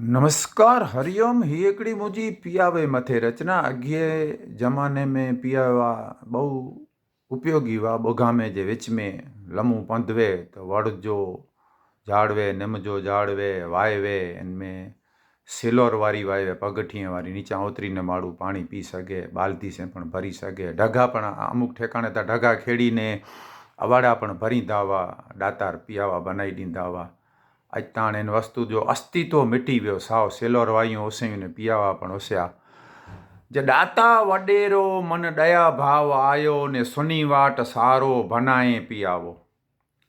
નમસ્કાર હરિયમ હિયકડી મુજી, પિયાવે મથે રચના. અગિયે જમાને મેં પિયાવા બહુ ઉપયોગી વા બોગામે જે વિચમે, લમું પંધવે તો વળજો, જાળવે, નિમજો જાળવે, વાયવે એનમે સિલોર વારી વાયવે પગઠીએ વારી, નીચા ઉતરીને માળું પાણી પી શકે બાલદી સે પણ ભરી શકે ઢગા પણ અમુક ઠેકાણે તા ઢગા ખેડીને, અવાડા પણ ભરી દાવા, દાતાર પિયાવા બનાવી દીધાવા. અજતાણ એને વસ્તુ જો અસ્તિત્વ મીટી વિયો સાવ સેલોર વાયું ઓસેવીને પિયાવા પણ ઓસ્યા. જે દાતા વડેરો મન દયા ભાવ આયો ને સુનિવાટ સારો ભનાએ પિયાવો.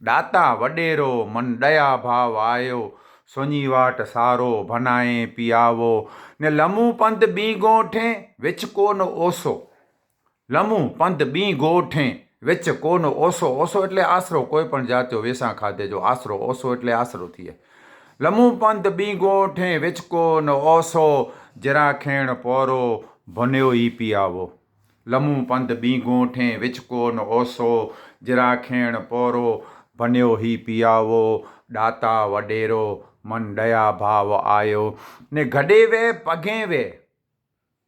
દાતા વડેરો મન દયા ભાવ આયો સોનીવાટ સારો ભનાએ પિયાવો. ને લમુ પંત બી ગોઠે વિચકોનો ઓસો. લમુ પંત બી ગોઠે વિચ કોનો ઓસો ઓસો એટલે આશરો, કોઈ પણ જાત્યો વેસાણ ખાતે જો આશરો ઓસો એટલે આશરો થઈએ. લમુ પંત બી ગોઠે, વેચકો નો ઓસો, જરા ખેણ પોરો ભન્યો ઈ પી આવો લમુ પંત બી ગોઠે, વેચકો નો ઓસો, જરા ખેણ પોરો ભન્યો હી પિયાવો. દાતા વડેરો, મન દયા ભાવ આયો. ને ગડે વે પગે વે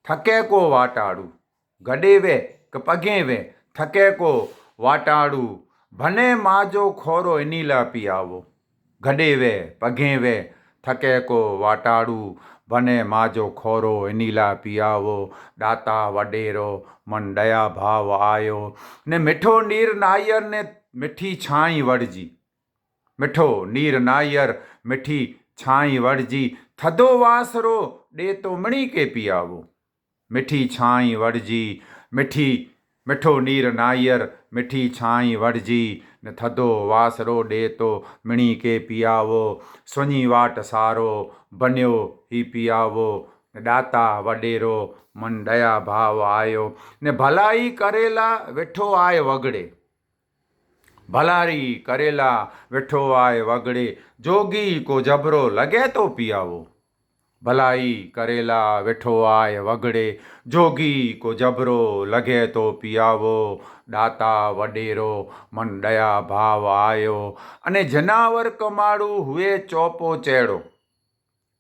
થકે કો વાટાડું ગડે વે કે પગે વે થકે કો વાટાડું. ભને માજો ખોરો એની લાપી આવો. ઘડે વે પગે વે, થકે કો વાટાડું. ભને માજો ખોરો એનીલા પિયાવો દાતા વડેરો, મન દયા ભાવ આયો. ને મીઠો નીર નાયર ને મીઠી છાંઈ વળજી. મીઠો નીર નાયર, મીઠી છાંઈ વળજી. થધો વાસરો ડે તો મણી કે પિયાવો. મીઠી છાંઈ વળજી, મીઠી મીઠો નીર નાયર, મીઠી છાંઈ વળજી ને થધો વાસરો ડે તો મણી કે પિયાવો, સુની વાટ સારો, બન્યો હી પિયાવો દાતા વડેરો, મન દયા ભાવ આયો, ને ભલાઈ કરેલા વેઠો આય વગડે. ભલારી કરેલા વેઠો આય વગડે, જોગી કો જબરો લગે તો પિયાવો. ભલાઈ કરેલા વેઠો આય વગડે. જોગી કો જબરો લગે તો પિયાવો, દાતા વડેરો, મન દયા ભાવ આયો. અને જનાવર કમાડું હુએ ચોપો ચેડો.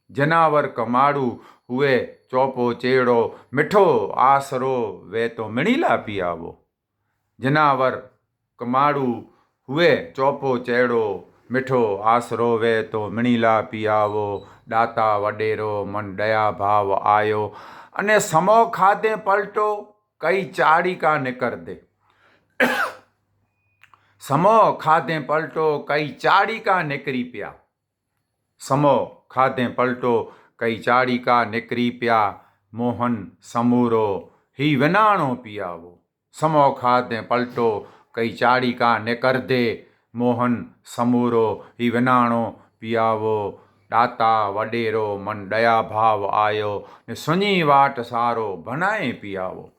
જનાવર કમાડું હુએ ચોપો ચેડો. મીઠો આસરો વે તો મણીલા પિયાવો. જનાવર કમાડું હુએ ચોપો ચેડો. મીઠો આસરો વે તો મણીલા પિયાવો, દાતા વડેરો, મન દયા ભાવ આયો. અને સમો ખાતે પલટો, કઈ ચાડિકા નિકર દે સમો ખાતે પલટો, કઈ ચાડિકા નીકળી પ્યા? સમો ખાતે પલટો, કઈ ચાડિકા નીકળી પ્યા? મોહન સમૂરો, હી વિનાણો પિયાવો. સમો ખાતે પલટો, કઈ ચાડિકા નિકર દે મોહન સમૂરો ઈવનાણો વિનાણો પિયાવો, દાતા વડેરો મન દયા ભાવ આયો, ને સુની વાટ સારો ભણાય પિયાવો.